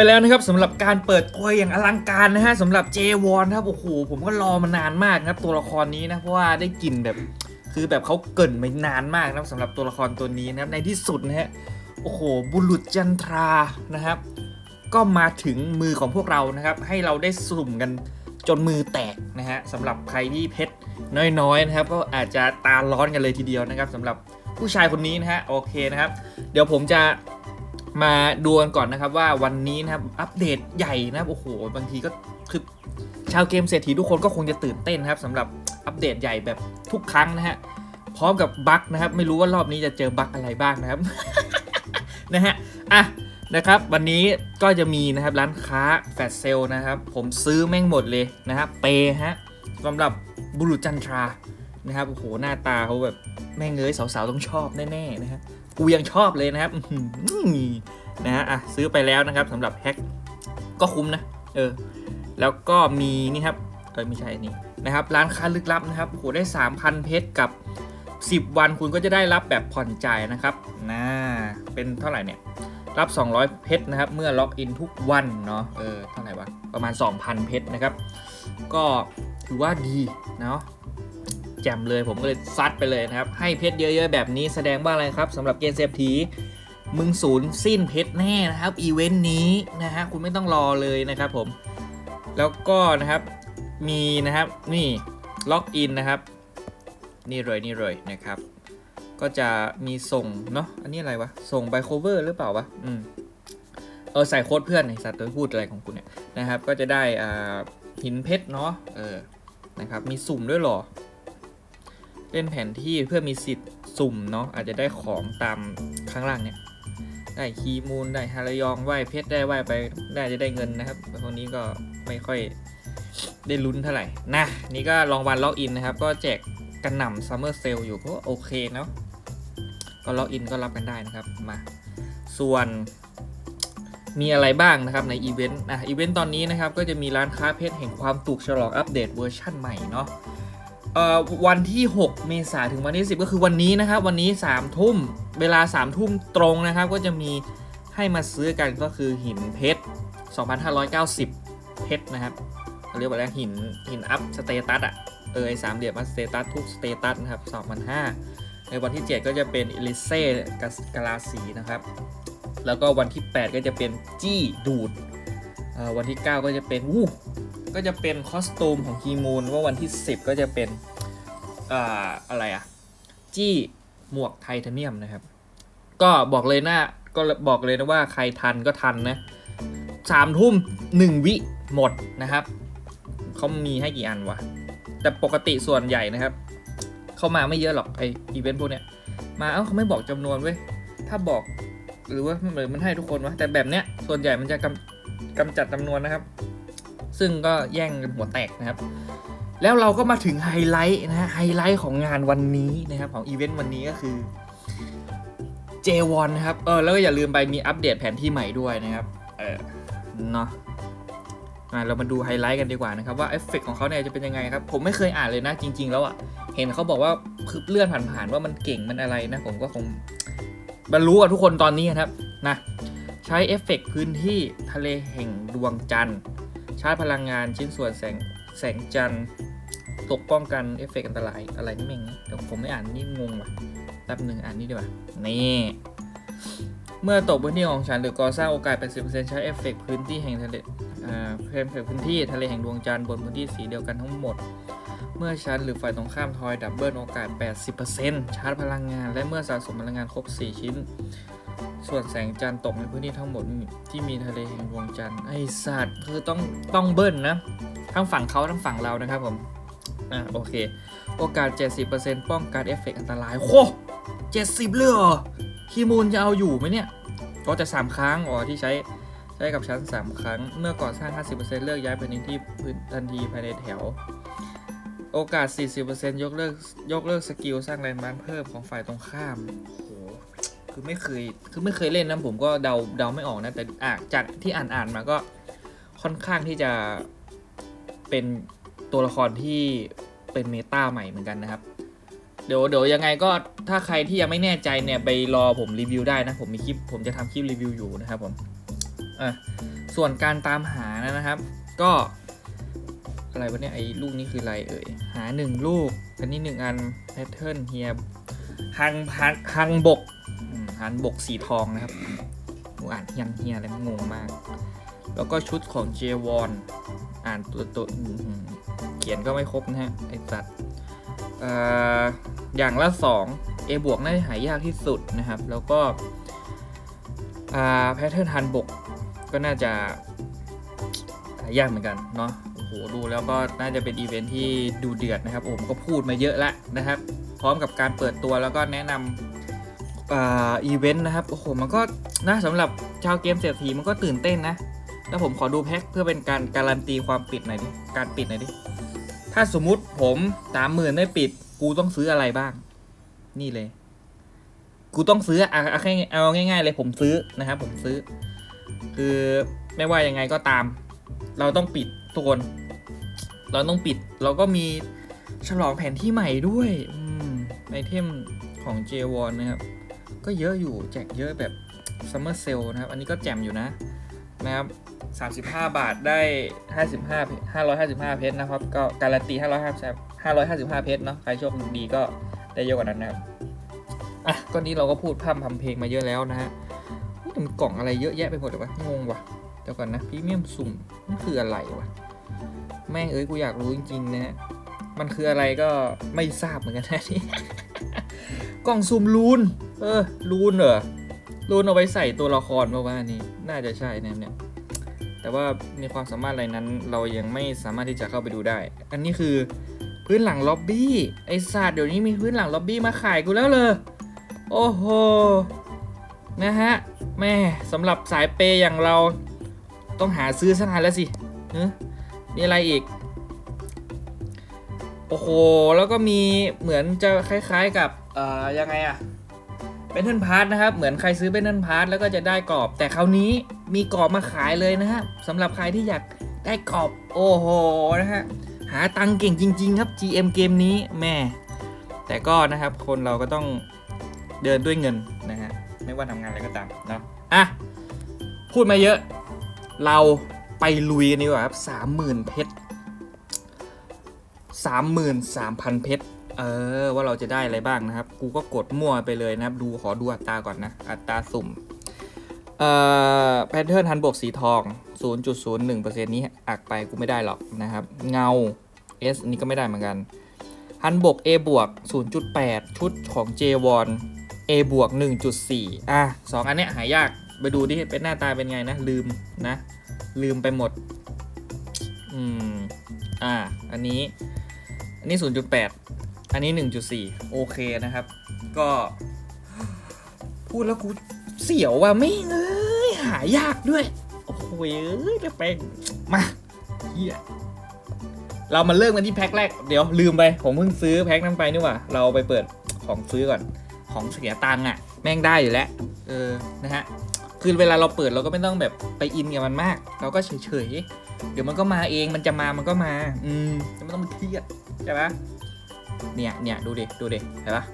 ไปแล้วนะครับสำหรับการเปิดตัวอย่างอลังการนะฮะสำหรับเจวอนครับโอ้โหผมก็รอมานานมากนะครับตัวละครนี้นะเพราะว่าได้กลิ่นแบบ คือแบบเขาเกินมานานมากนะสำหรับตัวละครตัวนี้นะครับในที่สุดนะฮะโอ้โหบุรุษจันทรานะครับ ก็มาถึงมือของพวกเรานะครับ ให้เราได้สุ่มกันจนมือแตกนะฮะสำหรับใครที่เพชรน้อยๆนะครับ ก็อาจจะตาร้อนกันเลยทีเดียวนะครับสำหรับผู้ชายคนนี้นะฮะโอเคนะครับ เดี๋ยวผมจะ มาดูกันก่อนนะครับว่าวันนี้นะครับอัปเดตใหญ่นะครับโอ้โหบางทีก็คือชาวเกมเศรษฐีทุกคนก็คงจะตื่นเต้นครับสำหรับอัปเดตใหญ่แบบทุกครั้งนะฮะพร้อมกับบั๊กนะครับ ไม่รู้ว่ารอบนี้จะเจอบั๊กอะไรบ้างนะครับนะฮะอะนะครับวันนี้ก็จะมีนะครับร้านค้าแฟลชเซลนะครับ ผมซื้อแม่งหมดเลยนะครับเปย์ฮะสำหรับบุรุษจันทรานะครับโอ้โหหน้าตาเขาแบบแม่งเอ้ยสาวๆต้องชอบแน่ๆนะฮะ กูยังชอบเลยนะครับนะฮะอะซื้อไปแล้วนะครับสำหรับแฮ็กก็คุ้มนะ เออ แล้วก็มีนี่ครับเออไม่ใช่นี่นะครับ ร้านค้าลึกลับนะครับโอ้โหได้ 3,000 เพชรกับ 10 วันคุณก็จะได้รับแบบผ่อนจ่ายนะครับนะเป็นเท่าไหร่เนี่ยรับ 200 เพชรนะครับ เมื่อล็อกอินทุกวันเนาะเออเท่าไหร่วะประมาณ 2,000 เพชรนะครับ ก็ถือว่าดีเนาะ แจ่มเลย ผมก็เลยซัดไปเลยนะครับ ให้เพชรเยอะๆแบบนี้แสดงว่าอะไรครับสำหรับเกมเซฟทีมึงศูนย์สิ้นเพชรแน่นะครับอีเวนต์นี้นะฮะคุณไม่ต้องรอเลยนะครับผม แล้วก็นะครับมีนะครับนี่ล็อกอินนะครับนี่เลยนี่เลยนะครับ ก็จะมีส่งเนาะอันนี้อะไรวะ ส่งไบโคเวอร์หรือเปล่าวะอืมเออใส่โค้ดเพื่อนไอสัตว์ตัวพูดอะไรของคุณเนี่ยนะครับ ก็จะได้อ่าหินเพชรเนาะเออนะครับมีสุ่มด้วยหรอ เล่นแผนที่เพื่อมีสิทธิ์สุ่มเนาะอาจจะได้ของตามข้างล่างเนี่ย ได้คีมูลได้ฮารยองไหวเพชรได้ไหวไปได้จะได้เงินนะครับพวกนี้ก็ไม่ค่อยได้ลุ้นเท่าไหร่นะนี่ก็ลองวันล็อกอินนะครับ ก็แจกกระหน่ำซัมเมอร์เซลอยู่ก็โอเคเนาะก็ล็อกอินก็รับกันได้นะครับมา ส่วนมีอะไรบ้างนะครับในอีเวนต์นะอีเวนต์ตอนนี้นะครับก็จะมีร้านค้าเพชรแห่งความตุกฉลองอัปเดตเวอร์ชั่นใหม่เนาะ วันที่ 6 เมษายนถึงวันที่ 10 ก็คือวันนี้นะครับ วันนี้3ทุ่มเวลา3ทุ่มตรงนะครับ ก็จะมีให้มาซื้อกันก็คือหินเพชร 2,590 เพชรนะครับเรียกว่าอะไรหินหินอัพสเตตัสอะเออไอสามเหลี่ยมอัพสเตตัสทุกสเตตัสนะครับ2,500ในวันที่ 7 ก็จะเป็นอิลิเซ่กับกาลาสีนะครับ แล้วก็วันที่ 8 ก็จะเป็นจี้ดูดวันที่ 9 ก็จะเป็นวู้ ก็จะเป็นคอสตูมของฮีมูนว่าวันที่ 10 ก็จะเป็นอ่าอะไรอะจี้หมวกไทเทเนียมนะครับ ก็บอกเลยนะก็บอกเลยนะว่าใครทันก็ทันนะสามทุ่มหนึ่งวิหมดนะครับเขามีให้กี่อันวะ แต่ปกติส่วนใหญ่นะครับ เข้ามาไม่เยอะหรอกไออีเวนต์พวกเนี้ย มาเอ้าเขาไม่บอกจำนวนเว้ย ถ้าบอกหรือว่ามันเหมือนมันให้ทุกคนวะ แต่แบบเนี้ยส่วนใหญ่มันจะกำกำจัดจำนวนนะครับ ซึ่งก็แย่งกันหัวแตกนะครับ แล้วเราก็มาถึงไฮไลท์นะฮะไฮไลท์ของงานวันนี้นะครับของอีเวนต์วันนี้ก็คือ J1 นะครับ เออ แล้วก็อย่าลืมไปมีอัปเดตแผนที่ใหม่ด้วยนะครับ เออ เนาะอะเรามาดูไฮไลท์กันดีกว่านะครับ ว่าเอฟเฟกของเขาเนี่ยจะเป็นยังไงครับ ผมไม่เคยอ่านเลยนะ จริง ๆ แล้วอะ เห็นเขาบอกว่าคือเลื่อนผ่านๆว่ามันเก่งมันอะไรนะ ผมก็คงบรรลุกับทุกคนตอนนี้นะครับ นะ ใช้เอฟเฟกพื้นที่ทะเลแห่งดวงจันทร์ ชาร์จพลังงานชิ้นส่วนแสงแสงจันทร์ตกป้องกันเอฟเฟกอันตรายอะไรนี่เองเดี๋ยวผมไม่อ่านนี่งงว่ะแป๊บหนึ่งอ่านนี่ดีกว่านี่ เมื่อตกพื้นที่ของฉันหรือก่อสร้างโอกาส80%ใช้เอฟเฟกต์พื้นที่แห่งทะเลอ่าเพิ่มพื้นที่ทะเลแห่งดวงจันทร์บนพื้นที่สีเดียวกันทั้งหมด เมื่อฉันหรือฝ่ายตรงข้ามทอยดับเบิลโอกาส 80%ชาร์จพลังงาน และเมื่อสะสมพลังงานครบ 4 ชิ้น ส่วนแสงจันทร์ตกในพื้นที่ทั้งหมดที่มีทะเลแห่งดวงจันทร์ไอสัตว์คือต้องต้องเบิ้ลนะ ทั้งฝั่งเขาทั้งฝั่งเรานะครับผมอ่าโอเค โอกาส 70%ป้องกันเอฟเฟกต์อันตรายโค70เลยเหรอคีมูลจะเอาอยู่ไหมเนี่ยก็จะ 3 ครั้งอ๋อที่ใช้ใช้กับชั้น 3 ครั้ง เมื่อก่อสร้าง 50%เลิกย้ายไปในที่พื้นทันทีภายในแถว โอกาส 40%ยกเลิกยกเลิกสกิลสร้างแรงม้านเพิ่มของฝ่ายตรงข้าม คือไม่เคยคือไม่เคยเล่นนะผมก็เดาเดาไม่ออกนะแต่อะจากที่อ่านอ่านมาก็ค่อนข้างที่จะเป็นตัวละครที่เป็นเมตาใหม่เหมือนกันนะครับ เดี๋ยวเดี๋ยวยังไงก็ถ้าใครที่ยังไม่แน่ใจเนี่ยไปรอผมรีวิวได้นะ ผมมีคลิปผมจะทำคลิปรีวิวอยู่นะครับผมอะส่วนการตามหานะครับ ก็อะไรวะเนี่ยไอ้ลูกนี้คืออะไรเอ่ยหาหนึ่งลูกอันนี้หนึ่งอันแพทเทิร์นเฮียฮังฮังฮังบก อืมฮันบกสีทองนะครับหนูอ่านเฮียังเฮียอะไรงงมาก แล้วก็ชุดของเจวอนอ่านตัวตัวเขียนก็ไม่ครบนะฮะไอ้สัตว์ออย่างละสองเอบวกน่าจะหายากที่สุดนะครับ แล้วก็แพทเทิร์นฮันบกก็น่าจะหายากเหมือนกันเนาะโอ้โหดูแล้วก็น่าจะเป็นอีเวนท์ที่ดูเดือดนะครับ ผมก็พูดมาเยอะแล้วนะครับ พร้อมกับการเปิดตัวแล้วก็แนะนำ อีเวนต์นะครับ โอ้โห มันก็นะสำหรับชาวเกมเศรษฐีมันก็ตื่นเต้นนะ แล้วผมขอดูแพ็คเพื่อเป็นการการันตีความปิดหน่อยดิ การปิดหน่อยดิ ถ้าสมมุติผมสามหมื่นได้ปิด กูต้องซื้ออะไรบ้าง นี่เลย กูต้องซื้อเอาแค่เอาง่าย ๆ เลยผมซื้อนะครับ ผมซื้อ คือไม่ว่ายังไงก็ตาม เราต้องปิดทุกคน เราต้องปิด เราก็มีฉลองแผนที่ใหม่ด้วยอืมไอเทมของ j วอนนะครับ ก็เยอะอยู่แจกเยอะแบบ Summer Sale นะครับ อันนี้ก็แจ่มอยู่นะนะครับ 35 บาทได้ 55 555 เพชรนะครับ ก็การันตี555 555 เพชรเนาะใครโชคดีก็ได้เยอะกว่านั้นนะครับอะก็นี้เราก็พูดพร่ำทำเพลงมาเยอะแล้วนะฮะนี่มันกล่องอะไรเยอะแยะไปหมดเลยวะงงว่ะเดี๋ยวก่อนนะพรีเมียมสุ่มมันคืออะไรวะแม่งเอ้ยกูอยากรู้จริงๆนะฮะ มันคืออะไรก็ไม่ทราบเหมือนกันนะนี่กล่องสุ่มลูน เออลูนเหรอลูนเอาไว้ใส่ตัวละครมาว่านี่น่าจะใช่นะเนี่ยแต่ว่าในความสามารถอะไรนั้น เรายังไม่สามารถที่จะเข้าไปดูได้ อันนี้คือพื้นหลังล็อบบี้ไอศาสตร์เดี๋ยวนี้มีพื้นหลังล็อบบี้มาขายกูแล้วเลยโอ้โหนะฮะแม่สำหรับสายเปย์อย่างเราต้องหาซื้อสักอันแล้วสิเฮ้ยมีอะไรอีก โอ้โห แล้วก็มีเหมือนจะคล้ายๆกับเอ่อยังไงอะเป็นเทิลพาร์ทนะครับ เหมือนใครซื้อเป็นเทิลพาร์ทแล้วก็จะได้กรอบ แต่คราวนี้มีกรอบมาขายเลยนะฮะสำหรับใครที่อยากได้กรอบ โอ้โห นะฮะ หาตังเก่งจริง ๆ ครับ GM เกมนี้แม่ แต่ก็นะครับ คนเราก็ต้องเดินด้วยเงินนะฮะ ไม่ว่าทำงานอะไรก็ตามเนาะ อะ พูดมาเยอะ เราไปลุยกันดีกว่าครับสามหมื่นเพชร สามหมื่นสามพันเพชร เออ ว่าเราจะได้อะไรบ้างนะครับ กูก็กดมั่วไปเลยนะครับ ดูขอดูอัตราก่อนนะ อัตราสุ่ม เอ่อ แพทเทิร์นฮันบวกสีทอง 0.01%นี้อักไปกูไม่ได้หรอกนะครับ เงา S อันนี้ก็ไม่ได้เหมือนกันฮันบวก A บวก 0.8 ชุดของ J วอน A บวก 1.4 อะสองอันเนี้ยหายาก ไปดูดิ เป็นหน้าตาเป็นไงนะ ลืมนะ ลืมไปหมด อืม อ่าอันนี้ นนี้0.8 อันนี้ 1.4 โอเคนะครับ ก็ พูดแล้วกูเสียวว่ะไม่เอ้ยหายากด้วย โอ้โห้ยจะเป็นมาเฮียเรามาเริ่มกันที่แพ็คแรก เดี๋ยวลืมไป ผมเพิ่งซื้อแพ็คนั้นไปนี่ว่า เราไปเปิดของซื้อก่อน ของเสียตังค์อะแม่งได้อยู่แล้ว เออ นะฮะ คือเวลาเราเปิดเราก็ไม่ต้องแบบไปอินกับมันมาก เราก็เฉยๆ เดี๋ยวมันก็มาเองมันจะมามันก็มา อืมจะไม่ต้องไปเครียดใช่ปะเนี่ยเนี่ยดูดิดูดิเห็นปะ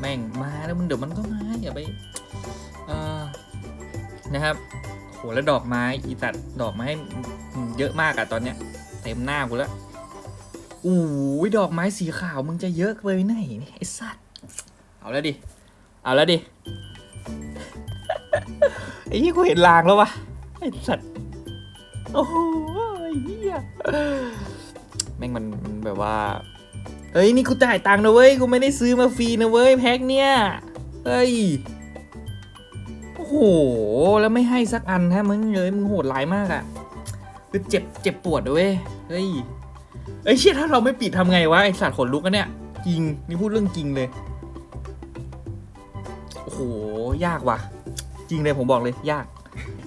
แม่งมาแล้วมันเดี๋ยวมันก็มาอย่าไปเออนะครับโหแล้วดอกไม้อีตัดดอกไม้เยอะมากอะตอนเนี้ยเต็มหน้ากูแล้วอู้ยดอกไม้สีขาวมึงจะเยอะไปไหนเนี่ไอ้สัตว์เอาแล้วดิเอาแล้วดิไอ้ยี่กูเห็นลางแล้ววะไอ้สัตว์โอ้ ยแม่งมันมันแบบว่า เฮ้ยนี่กูจ่ายตังค์นะเว้ยกูไม่ได้ซื้อมาฟรีนะเว้ยแพ็คเนี่ย เฮ้ย โอ้โห แล้วไม่ให้สักอันฮะมึงเลยมึงโหดร้ายมากอะคือเจ็บเจ็บปวดนะเว้ย เฮ้ยเอ้ยเชี่ยถ้าเราไม่ปิดทำไงวะไอสัตว์ขนลุกกันเนี่ยจริงนี่พูดเรื่องจริงเลยโอ้โหยากว่ะ จริงเลยผมบอกเลยยาก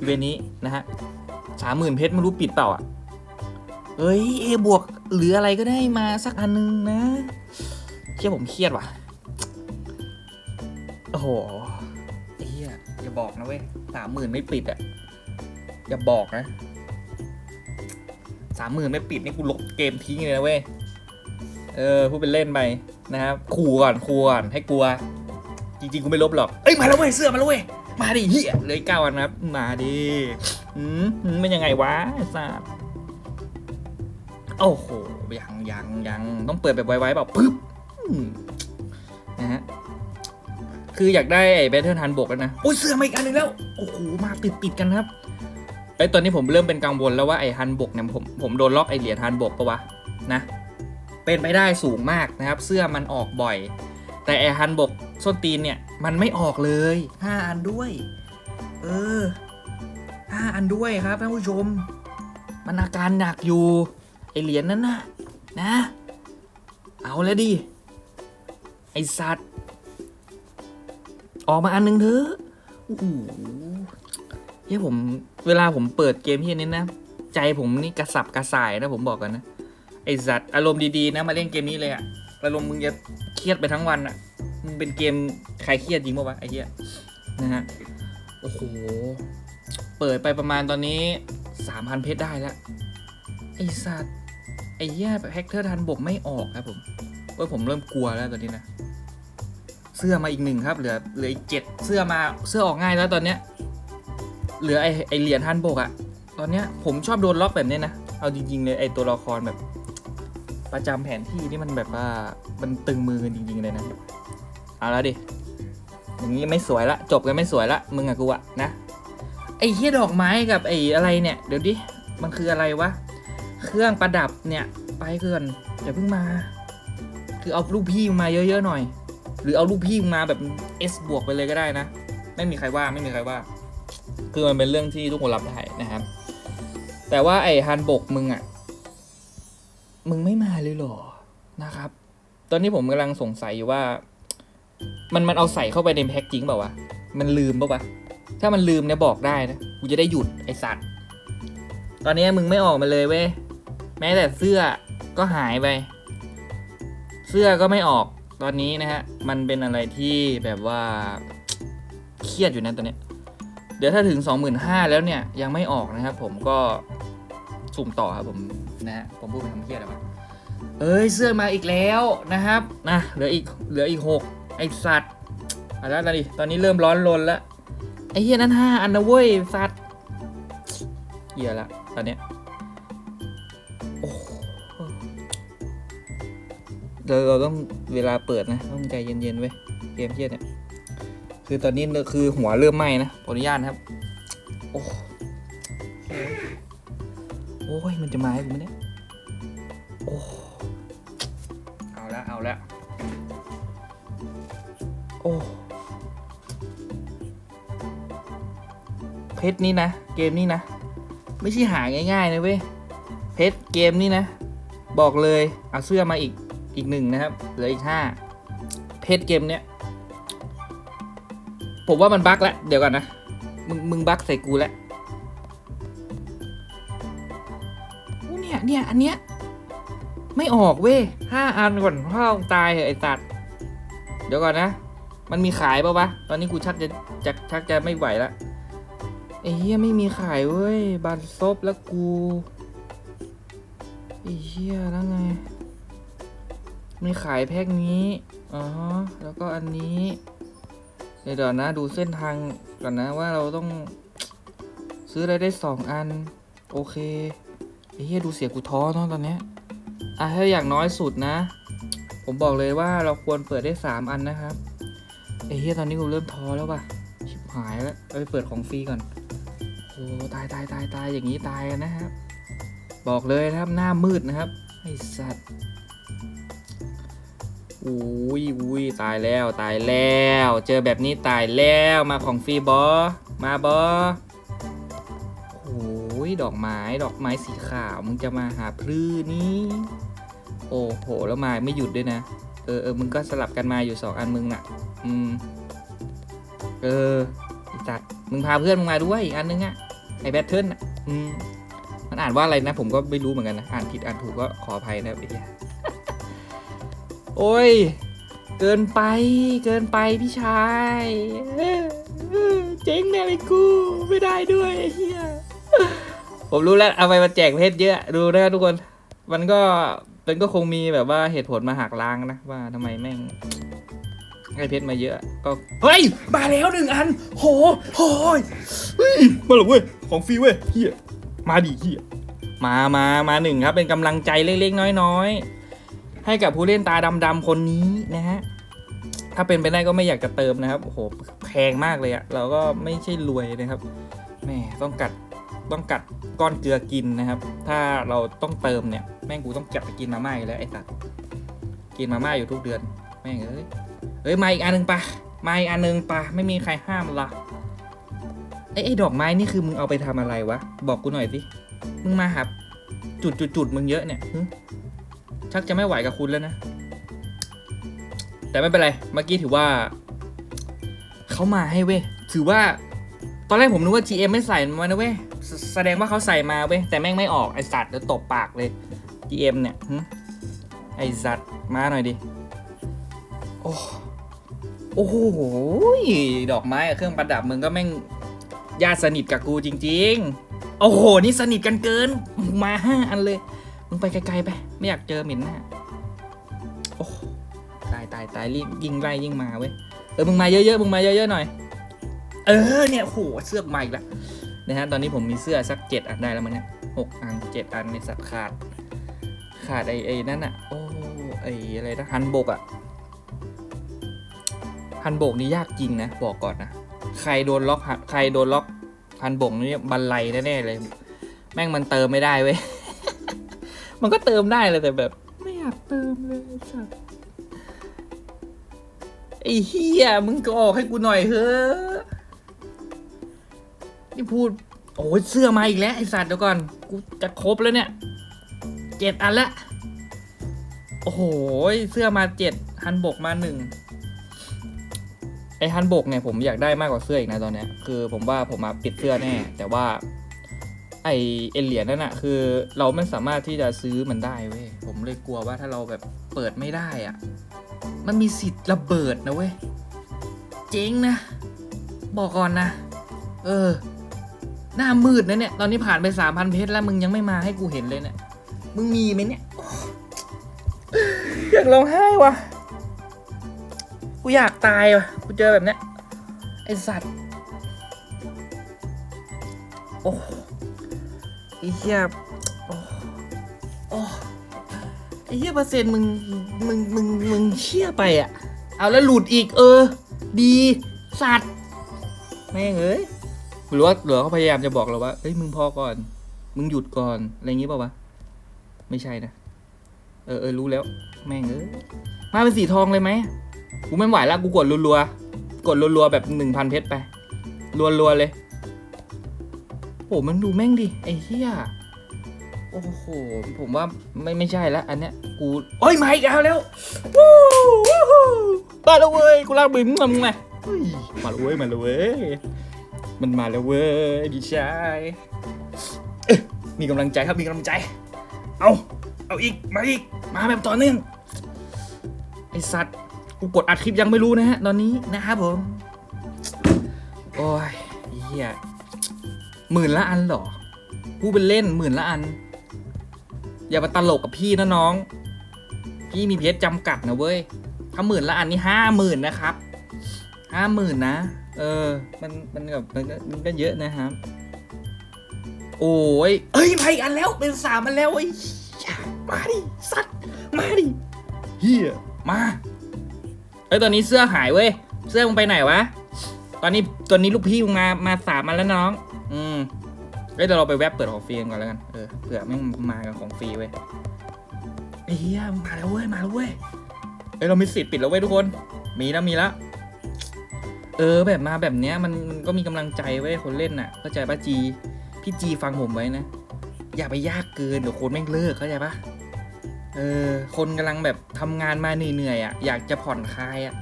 เวนี้นะฮะสามหมื่นเพชรไม่รู้ปิดเปล่าอะ เอ้ยเอบวกหรืออะไรก็ได้มาสักอันนึงนะเชี่ยผมเครียดว่ะ โอ้โหไอ้เหี้ยอย่าบอกนะเว้ยสามหมื่นไม่ปิดอะอย่าบอกนะสามหมื่นไม่ปิดนี่กูลบเกมทิ้งเลยนะเว้ย เออพูดเป็นเล่นไปนะครับขู่ก่อนขู่ก่อนให้กลัว จริงๆกูไม่ลบหรอก เอ้ยมาแล้วเว้ยเสื้อมาแล้วเว้ยมาดิเฮียเลยเก้าวันนะครับ มาดิอืมอืมเป็นยังไงวะไอ้สัส โอ้โหยังยังยังต้องเปิดแบบไวๆแบบปึ๊บนะฮะคืออยากได้ไอ้แบทเทิลฮันบกแล้วนะโอ้ยเสื้อมาอีกอันหนึงแล้ว โอ้โหมาติดติดกันครับไอ้ตอนนี้ผมเริ่มเป็นกังวลแล้วว่าไอ้ฮันบกเนี่ยผมผมโดนล็อกไอ้เหรียญฮันบกปะวะนะ เป็นไปได้สูงมากนะครับ เสื้อมันออกบ่อย แต่ไอ้ฮันบกส้นตีนเนี่ยมันไม่ออกเลยห้าอันด้วย เออห้าอันด้วยครับท่านผู้ชม มันอาการหนักอยู่ ไอเหรียญนั้นนะนะ เอาแล้วดิ ไอสัตว์ ออกมาอันหนึงเถอะโอ้โหเฮ้ยผมเวลาผมเปิดเกมที่นี้นะ ใจผมนี่กระสับกระส่ายนะผมบอกกันนะ ไอสัตว์อารมณ์ดีๆนะมาเล่นเกมนี้เลยอะอารมณ์มึงจะเครียดไปทั้งวันอะมึงเป็นเกมใครเครียดจริงป่าวะไอเหี้ยนะฮะ โอ้โห เปิดไปประมาณตอนนี้สามพันเพชรได้แล้วไอสัตว์ ไอ้เหี้ยแฮกเตอร์ทันบกไม่ออกครับผมเว้ยผมเริ่มกลัวแล้วตอนนี้นะ เสื้อมาอีกหนึ่งครับ เหลือเหลืออีกเจ็ดเสื้อมาเสื้อออกง่ายแล้วตอนเนี้ย เหลือไอ้ไอ้เหรียญทันบกอะตอนเนี้ยผมชอบโดนล็อกแบบเนี้ยนะ เอาจริงๆเลยไอตัวละครแบบ ประจำแผนที่นี่มันแบบว่ามันตึงมือกันจริงๆเลยนะ เอาแล้วดิ อย่างนี้ไม่สวยละ จบกันไม่สวยละมึงอะกูอะนะ ไอ้เหี้ยดอกไม้กับไอ้อะไรเนี่ย เดี๋ยวดิ มันคืออะไรวะ เครื่องประดับเนี่ยไปเกินอย่าเพิ่งมา คือเอาลูกพี่มาเยอะๆหน่อย หรือเอาลูกพี่มาแบบ S บวกไปเลยก็ได้นะ ไม่มีใครว่าไม่มีใครว่า คือมันเป็นเรื่องที่ทุกคนรับได้นะครับ แต่ว่าไอ้ฮันบกมึงอะมึงไม่มาเลยหรอนะครับ ตอนนี้ผมกำลังสงสัยอยู่ว่า มันมันเอาใส่เข้าไปในแพ็กจริงเปล่าวะมันลืมเปล่าวะถ้ามันลืมเนี่ยบอกได้นะกูจะได้หยุดไอสัตว์ตอนนี้มึงไม่ออกมาเลยเว้ย แม้แต่เสื้อก็หายไป เสื้อก็ไม่ออกตอนนี้นะฮะ มันเป็นอะไรที่แบบว่าเครียดอยู่นะตอนเนี้ย เดี๋ยวถ้าถึง 25,000 แล้วเนี่ย ยังไม่ออกนะครับผมก็สุ่มต่อครับผมนะฮะผมพูดเป็นคำเครียดอะวเอ้ยเสื้อมาอีกแล้วนะครับนะเหลืออีกเหลืออีกหกไอสัตว์เอาละดิตอนนี้เริ่มร้อนรนแล้วไอ้เหี้ยนั้นห้าอันนะเว้ยสัตว์เหี้ยละตอนเนี้ย เดี๋ยวเราต้องเวลาเปิดนะต้องใจเย็นๆเว้ยเกมเหี้ยเนี่ยคือตอนนี้คือหัวเริ่มไหม้นะขออนุญาตครับ โอ้โอ้ยมันจะมาให้กูไหมเนี่ยโอ้เอาละเอาละโอ้เพชรนี่นะ เกมนี้นะ ไม่ใช่หาง่ายๆนะเว้ยเพชรเกมนี้นะ บอกเลยเอาเสื้อมาอีก อีกหนึ่งนะครับ เหลืออีกห้าเพชรเกมเนี้ย ผมว่ามันบั๊กแล้ว เดี๋ยวก่อนนะ มึง มึงบั๊กใส่กูแล้วอู้เนี่ย เนี่ย อันเนี้ย ไม่ออกเว้ยห้าอันก่อนพ่อมึงตายเหอะไอ้สัตว์ เดี๋ยวก่อนนะ มันมีขายปะวะ ตอนนี้กูชักจะจะชักจะไม่ไหวละไอ้เฮียไม่มีขายเว้ยบัตรซบแล้วกูไอ้เฮียแล้วไง มีขายแพ็กนี้ อ๋อ แล้วก็อันนี้ เดี๋ยวดอนะดูเส้นทางก่อนนะว่าเราต้อง ซื้ออะไรได้สองอัน โอเคเฮียดูเสียกูท้อเนาะตอนเนี้ยอะถ้าอย่างน้อยสุดนะ ผมบอกเลยว่าเราควรเปิดได้สามอันนะครับไอ้เฮียตอนนี้กูเริ่มท้อแล้วว่ะชิบหายแล้วไปเปิดของฟรีก่อนโอ้ตายตายตายตายอย่างนี้ตายนนะครับ บอกเลยนะครับหน้ามืดนะครับไอสัตว์ อุ้ยอุ้ยตายแล้วตายแล้ว เจอแบบนี้ตายแล้วมาของฟรีบอมาบอโอ้ยดอกไม้ดอกไม้สีขาวมึงจะมาหาพลื้นี้ โอ้โหแล้วมาไม่หยุดด้วยนะ เออเออมึงก็สลับกันมาอยู่สองอันมึงน่ะ อืมเออไอ้สัตว์มึงพาเพื่อนมึงมาด้วยอันนึงอะไอแบทเทิลอะอืมมันอ่านว่าอะไรนะ ผมก็ไม่รู้เหมือนกันนะอ่านผิดอ่านถูกก็ขออภัยนะไอ้ โอ้ย เกินไป เกินไปพี่ชายเอ้อเอ้อเจ๊งแน่เลยกูไม่ได้ด้วยไอ้เหี้ยผมรู้แล้วเอาไปมาแจกเพชรเยอะ ดูนะครับทุกคน มันก็มันก็คงมีแบบว่าเหตุผลมาหักล้างนะว่าทำไมแม่งให้เพชรมาเยอะ ก็เฮ้ยมาแล้วหนึ่งอัน โหโหยเฮ้ยมาเลยเว้ยของฟรีเว้ยเฮียมาดิเฮียมามามาหนึ่งครับ เป็นกำลังใจเล็กๆน้อยๆ ให้กับผู้เล่นตาดำๆคนนี้นะฮะถ้าเป็นไปได้ก็ไม่อยากจะเติมนะครับโอ้โหแพงมากเลยอะเราก็ไม่ใช่รวยนะครับแม่ต้องกัดต้องกัดก้อนเกลือกินนะครับ ถ้าเราต้องเติมเนี่ย แม่งกูต้องกัดไปกินมาม่าอีกแล้วไอ้สัตว์กินมาม่าอยู่ทุกเดือน แม่งเอ้ยเฮ้ยมาอีกอันหนึ่งปะมาอีกอันหนึ่งปะไม่มีใครห้ามละไอ้ไอ้ดอกไม้นี่คือมึงเอาไปทำอะไรวะ บอกกูหน่อยสิมึงมาหาจุดจุดจุดมึงเยอะเนี่ย ชักจะไม่ไหวกับคุณแล้วนะ แต่ไม่เป็นไร เมื่อกี้ถือว่า เขามาให้เว้ย ถือว่า ตอนแรกผมนึกว่า GM ไม่ใส่มานะเว้ย แสดงว่าเขาใส่มาเว้ย แต่แม่งไม่ออกไอสัตว์เดี๋ยวตบปากเลย GM เนี่ยไอสัตว์มาหน่อยดิ โอ้โอ้โห ดอกไม้เครื่องประดับมึงก็แม่งญาติสนิทกับกูจริง ๆ โอ้โห นี่สนิทกันเกิน มาห้าอันเลย มึงไปไกลๆไป ไม่อยากเจอเหม็นหน้าโอ้ตายตายตายรีบยิงไล่ยิงมาเว้ย เออ มึงมาเยอะๆ มึงมาเยอะๆหน่อย เออ เนี่ยโหเสื้อมาอีกแล้วนะฮะ ตอนนี้ผมมีเสื้อสักเจ็ดอันได้แล้วมั้งเนี่ยหกอันเจ็ดอันในสัตว์ขาด ขาดไอ้ไอ้นั่นอะโอ้ ไอ้อะไรนะฮันบกอะพันโบกนี่ยากจริงนะ บอกก่อนนะ ใครโดนล็อก ใครโดนล็อกพันโบกนี่บันไลแน่ๆเลย แม่งมันเติมไม่ได้เว้ย มันก็เติมได้เลยแต่แบบ ไม่อยากเติมเลยสัสไอ้เฮียมึงก็ออกให้กูหน่อยเถอะนี่พูด โอ้ยเสื้อมาอีกแล้วไอ้สัตว์เดี๋ยวก่อน กูจะครบแล้วเนี่ยเจ็ดอันละ โอ้โหเสื้อมาเจ็ดฮันบกมาหนึ่งไอฮันบกเนี่ยผมอยากได้มากกว่าเสื้ออีกนะตอนเนี้ยคือผมว่าผมมาปิดเสื้อแน่ แต่ว่า ไอเอเหรียญนั่นอะคือเราไม่สามารถที่จะซื้อมันได้เว้ยผมเลยกลัวว่าถ้าเราแบบเปิดไม่ได้อะมันมีสิทธิ์ระเบิดนะเว้ยเจ๊งนะ บอกก่อนนะ เออ หน้ามืดนะเนี่ย ตอนนี้ผ่านไปสามพันเพชรแล้วมึงยังไม่มาให้กูเห็นเลยเนี่ย มึงมีไหมเนี่ยอยากร้องไห้วะกูอยากตายวะกูเจอแบบเนี้ยไอสัตว์ โอ้ อเหี้ยโอ้โอ้ไอเหี้ยเปอร์เซ็นต์มึงมึงมึงมึงเชี่ยไปอะ เอาแล้วหลุดอีกเออ ดีสัตว์แม่งเอ้ยหรือว่าหรือเขาพยายามจะบอกเราว่าเฮ้ยมึงพอก่อน มึงหยุดก่อนอะไรอย่างงี้เปล่าวะไม่ใช่นะเออเออรู้แล้ว แม่งเอ้ยมาเป็นสีทองเลยไหมกูไม่ไหวแล้วกูกดรัวๆกดรัวๆแบบหนึ่งพันเพชรไปรัวๆเลย โอ้มันดูแม่งดิไอ้เหี้ยโอ้โห ผมว่าไม่ไม่ใช่แล้วอันเนี้ยกูโอ้ยมาอีกแล้วแล้ววู้วู้มาแล้วเว้ยกูลากบิมมามึงไงเฮ้ยมาแล้วเว้ยมาแล้วเว้ยมันมาแล้วเว้ยดิชายมีกำลังใจครับมีกำลังใจ เอาเอาอีกมาอีกมาแบบต่อเนื่องไอสัตว์กูกดอัดคลิปยังไม่รู้นะฮะตอนนี้นะครับผม โอ้ยเฮีย หมื่นละอันเหรอกูเป็นเล่นหมื่นละอัน อย่ามาตลกกับพี่นะน้อง พี่มีเพชรจำกัดนะเว้ย ถ้าหมื่นละอันนี่ห้าหมื่นนะครับห้าหมื่นนะ เออ มันมันแบบมันก็มันก็เยอะนะครับ โอ้ยเอ้ยมาอีกอันแล้วเป็นสามอันแล้วไอ้ยมาดิสัตว์มาดิเฮียมาเอ้ยตอนนี้เสื้อหายเว้ย เสื้อมึงไปไหนวะ ตอนนี้ตอนนี้ลูกพี่มึงมามาสามมาแล้วน้อง อืมเอ้ยเดี๋ยวเราไปแวบเปิดของฟรีกันก่อนแล้วกัน เออเผื่อแม่งมากับของฟรีเว้ยไอ้เหี้ยมาแล้วเว้ย มาแล้วเว้ย เอ้ยเรามีสิทธิ์ปิดแล้วเว้ยทุกคน มีแล้วมีแล้วเออแบบมาแบบเนี้ยมันก็มีกำลังใจเว้ยคนเล่นน่ะเข้าใจปะจีพี่จีฟังผมไว้นะ อย่าไปยากเกินเดี๋ยวคนแม่งเลิกเข้าใจปะเออคนกำลังแบบทำงานมาเหนื่อยๆอะอยากจะผ่อนคลายอะ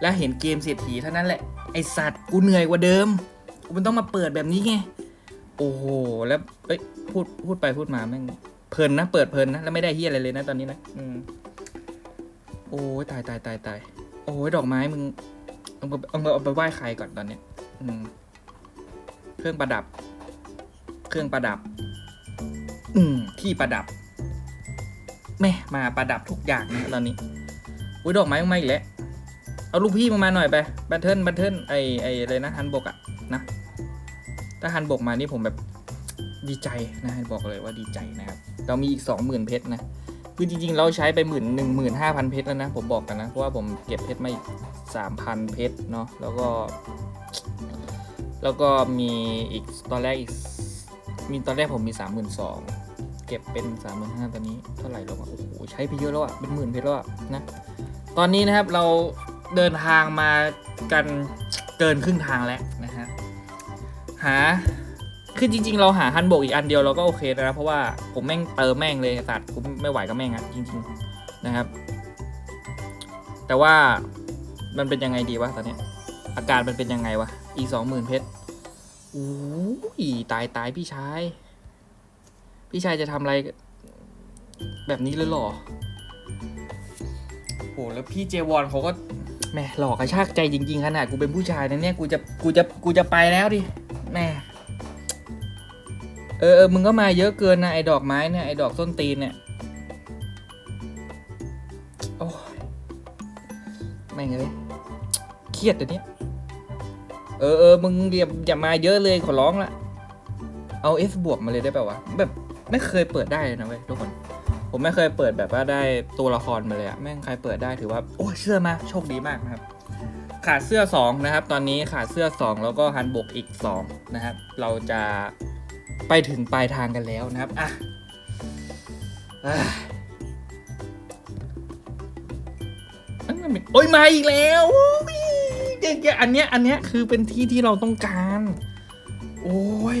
แล้วเห็นเกมเศรษฐีเท่านั้นแหละไอสัตว์กูเหนื่อยกว่าเดิม มันต้องมาเปิดแบบนี้ไง โอ้โห แล้วเอ้ย พูด พูดไปพูดมาแม่ง เพลินนะ เปิดเพลินนะ แล้วไม่ได้เฮียอะไรเลยนะตอนนี้นะ อืม โอ้ยตายตายตายตาย โอ้ยดอกไม้มึงเอาไปเอาไปเอาไปไหว้ใครก่อนตอนเนี้ย อืม เครื่องประดับ เครื่องประดับ อืม ที่ประดับ แม่มาประดับทุกอย่างนะตอนนี้ อุ้ยดอกไม้มึงมาอีกแล้ว เอาลูกพี่มึงมาหน่อยไปแบทเทิลแบทเทิลไอไออะไรนะฮันบกอะนะ ถ้าฮันบกมานี่ผมแบบดีใจนะบอกเลยว่าดีใจนะครับ เรามีอีกสองหมื่นเพชรนะ คือจริงๆ เราใช้ไปหมื่นหนึ่งหมื่นห้าพันเพชรแล้วนะ ผมบอกกันนะ เพราะว่าผมเก็บเพชรมาอีกสามพันเพชรเนาะ แล้วก็ แล้วก็มีอีกตอนแรกอีก มีตอนแรกผมมีสามหมื่นสองเก็บเป็นสามหมื่นห้าตอนนี้เท่าไหร่แล้ววะโอ้โห ใช้ไปเยอะแล้วอะเป็นหมื่นเพชรแล้วอะนะ ตอนนี้นะครับเราเดินทางมากันเกินครึ่งทางแล้ว หา คือจริง ๆ เราหาฮันโบกอีกอันเดียวเราก็โอเคแล้วนะเพราะว่าผมแม่งเติมแม่งเลยสัตว์กูไม่ไหวกับแม่งอะจริง ๆนะครับ แต่ว่ามันเป็นยังไงดีวะตอนนี้อาการมันเป็นยังไงวะ อีสองหมื่นเพชรอู้ยตายตายพี่ชาย พี่ชายจะทำอะไร แบบนี้เลยหรอโหแล้วพี่เจวอนเขาก็แหม่หลอกกระชากใจจริง ๆ ขนาดกูเป็นผู้ชายนะเนี่ย กูจะ กูจะ กูจะไปแล้วดิ แม่เออเออมึงก็มาเยอะเกินนะไอ้ดอกไม้เนี่ยไอ้ดอกส้นตีนเนี่ยโอ้ยแม่งเลยเครียดต่เนี้เออเออมึงอย่าอย่ามาเยอะเลยขอร้องละเอาเอฟบวกมาเลยได้ป่าวะแบบไม่เคยเปิดได้เลยนะเว้ยทุกคน ผมไม่เคยเปิดแบบว่าได้ตัวละครมาเลยอะแม่งใครเปิดได้ถือว่า โอ้เสื้อมาโชคดีมากนะครับ ขาดเสื้อ 2 นะครับ ตอนนี้ขาดเสื้อ 2 แล้วก็ฮันบกอีก 2 นะครับ เราจะไปถึงปลายทางกันแล้วนะครับอะอะอันนั้นมันโอ้ยมาอีกแล้วเดี๋ยวๆอันเนี้ยอันเนี้ยคือเป็นที่ที่เราต้องการ โอ้ย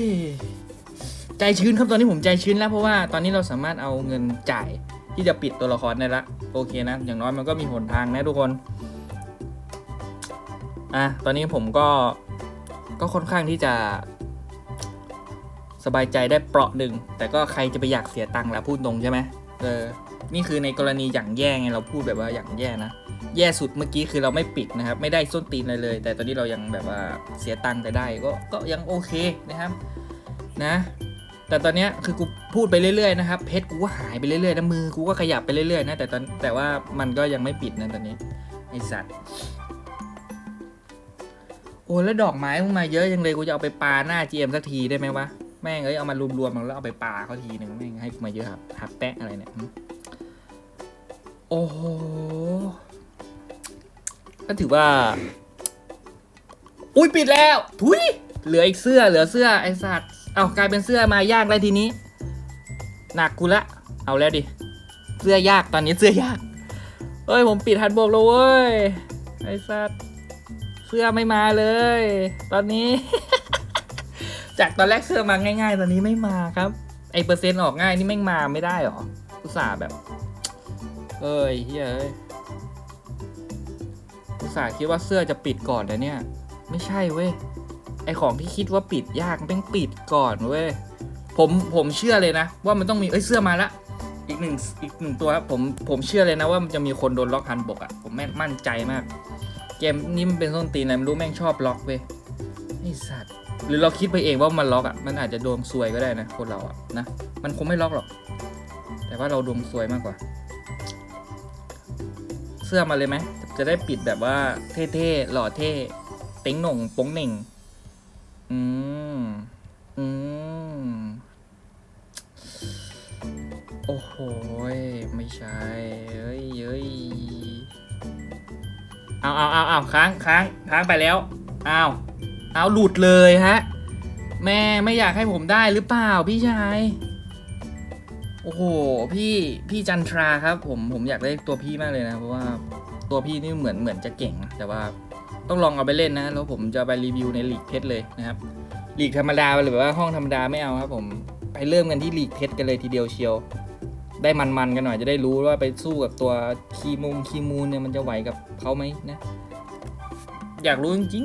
ใจชื้นครับตอนนี้ผมใจชื้นแล้วเพราะว่าตอนนี้เราสามารถเอาเงินจ่ายที่จะปิดตัวละครได้ละ โอเคนะ อย่างน้อยมันก็มีหนทางนะทุกคน อะตอนนี้ผมก็ก็ค่อนข้างที่จะสบายใจได้เปราะหนึ่ง แต่ก็ใครจะไปอยากเสียตังค์ล่ะพูดตรงใช่ไหมเออ นี่คือในกรณีอย่างแย่ไงเราพูดแบบว่าอย่างแย่นะ แย่สุดเมื่อกี้คือเราไม่ปิดนะครับ ไม่ได้ส้นตีนอะไรเลย แต่ตอนนี้เรายังแบบว่าเสียตังค์แต่ได้ก็ก็ยังโอเคนะครับนะ แต่ตอนนี้คือกูพูดไปเรื่อยๆนะครับ เพชรกูก็หายไปเรื่อยๆนะมือกูก็ขยับไปเรื่อยๆนะแต่ตอนแต่ว่ามันก็ยังไม่ปิดนะตอนนี้ไอสัตว์ อ้แล้วดอกไม้มึงมาเยอะยังเลยกูจะเอาไปปาหน้า GM สักทีได้ไหมวะแม่งเอ้ยเอามารวมๆมันแล้วเอาไปปาเขาทีหนึ่งแม่งให้กูมาเยอะครับหักแปะอะไรเนี่ยโอ้โหก็ถือว่า อุ้ยปิดแล้ว ทุยเหลืออีกเสื้อเหลือเสื้อไอสัตว์เอากลายเป็นเสื้อมายากแล้วทีนี้ หนักกูละ เอาแล้วดิ เสื้อยากตอนนี้เสื้อยากเฮ้ยผมปิดฮันบกแล้วเว้ยไอ้สัตว์ เสื้อไม่มาเลย ตอนนี้ จากตอนแรกเสื้อมาง่าย ๆ ตอนนี้ไม่มาครับ ไอเปอร์เซ็นต์ออกง่ายนี่แม่งมาไม่ได้หรออุตส่าห์แบบ เอ้ยเฮ้ยอุตส่าห์คิดว่าเสื้อจะปิดก่อนแต่เนี่ย ไม่ใช่เว้ยไอของที่คิดว่าปิดยากแม่งปิดก่อนเว้ยผมผมเชื่อเลยนะ ว่ามันต้องมีเอ้ยเสื้อมาละอีกหนึ่งอีกหนึ่งตัวครับผมผมเชื่อเลยนะว่ามันจะมีคนโดนล็อกฮันบกอะ่ะผมแม่งมั่นใจมาก เกมนี้มันเป็นส้นตีนอะไรไม่รู้แม่งชอบล็อกเว้ยไอสัตว์หรือเราคิดไปเองว่ามันล็อกอะมันอาจจะดวงซวยก็ได้นะคนเราอะนะมันคงไม่ล็อกหรอก แต่ว่าเราดวงซวยมากกว่า เสื้อมาเลยไหมจะได้ปิดแบบว่าเท่ๆหล่อเท่เต็งหน่งป้งเหน่งอืมอืมโอ้โหไม่ใช่ เอาเอาเอาเอาค้างค้างค้างไปแล้วเอาเอาหลุดเลยฮะ แม่ไม่อยากให้ผมได้หรือเปล่าพี่ชาย โอ้โห พี่พี่จันทราครับ ผมผมอยากได้ตัวพี่มากเลยนะ เพราะว่าตัวพี่นี่เหมือนเหมือนจะเก่ง แต่ว่าต้องลองเอาไปเล่นนะ แล้วผมจะไปรีวิวในลีกเพชรเลยนะครับลีกธรรมดาหรือว่าห้องธรรมดาไม่เอาครับ ผมไปเริ่มกันที่ลีกเพชรกันเลยทีเดียวเชียว ได้มันๆกันหน่อยจะได้รู้ว่าไปสู้กับตัวคีมุมคีมูนเนี่ยมันจะไหวกับเขาไหมนะ อยากรู้จริง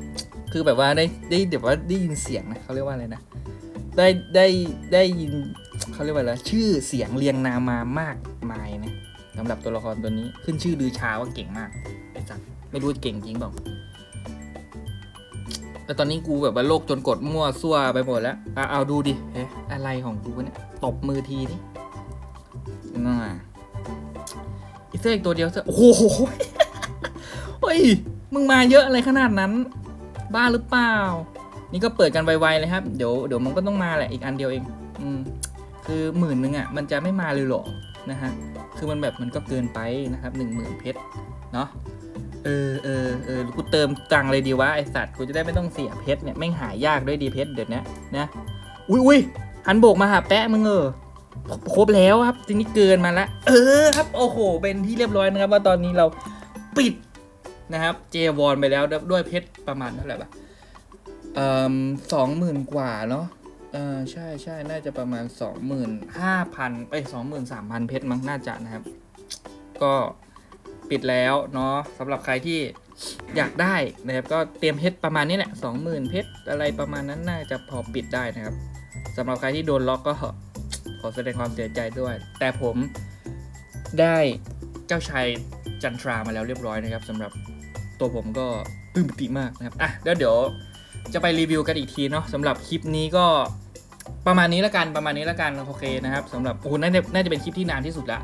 ๆ คือแบบว่าได้ได้เดี๋ยวว่าได้ยินเสียงนะเขาเรียกว่าอะไรนะ ได้ได้ได้ยินเขาเรียกว่าอะไรชื่อเสียงเรียงนามมามากมายนะสำหรับตัวละครตัวนี้ขึ้นชื่อลือชาว่าเก่งมากไอ้จัดไม่รู้เก่งจริงเปล่าแต่ตอนนี้กูแบบว่าโลกจนกดมั่วซั่วไปหมดแล้วอะเอาดูดิเอ๊ะอะไรของกูวะเนี่ยตบมือทีนี่ น่าอีเสื้ออีกตัวเดียวเสื้อโอ้โหโอ้ยฮ้ยมึงมาเยอะอะไรขนาดนั้น บ้าหรือเปล่า นี่ก็เปิดกันไวๆเลยครับ เดี๋ยวเดี๋ยวมันก็ต้องมาแหละอีกอันเดียวเอง อืมคือหมื่นหนึ่งอะมันจะไม่มาเลยเหรอนะฮะคือมันแบบมันก็เกินไปนะครับหนึ่งหมื่นเพชรเนาะเออเออเออกูเติมตังค์เลยดีวะไอสัตว์กูจะได้ไม่ต้องเสียเพชรเนี่ยแม่งหายากด้วยดีเพชรเดี๋ยวนี้นะอุ้ยอุ้ยหันโบกมาหาแปะมึงเออ ครบแล้วครับทีนี้เกินมาแล้วเออครับโอ้โห เป็นที่เรียบร้อยนะครับ ว่าตอนนี้เราปิดนะครับเจวอนไปแล้วด้วยเพชรประมาณเท่าไหร่ปะเอ่อสองหมื่นกว่าเนาะเออใช่ใช่น่าจะประมาณสองหมื่นห้าพันเอ้ยสองหมื่นสามพันเพชรมั้งน่าจะนะครับ ก็ปิดแล้วเนาะสำหรับใครที่อยากได้นะครับก็เตรียมเพชรประมาณนี้แหละสองหมื่นเพชรอะไรประมาณนั้นน่าจะพอปิดได้นะครับสำหรับใครที่โดนล็อกก็ ขอแสดงความเสียใจด้วย แต่ผมได้เจ้าชายจันทรามาแล้วเรียบร้อยนะครับสำหรับตัวผมก็ปลื้มปิติมากนะครับอะแล้วเดี๋ยวจะไปรีวิวกันอีกทีเนาะสำหรับคลิปนี้ก็ประมาณนี้ละกันประมาณนี้ละกันโอเคนะครับสำหรับโอ้น่าจะน่าจะเป็นคลิปที่นานที่สุดละ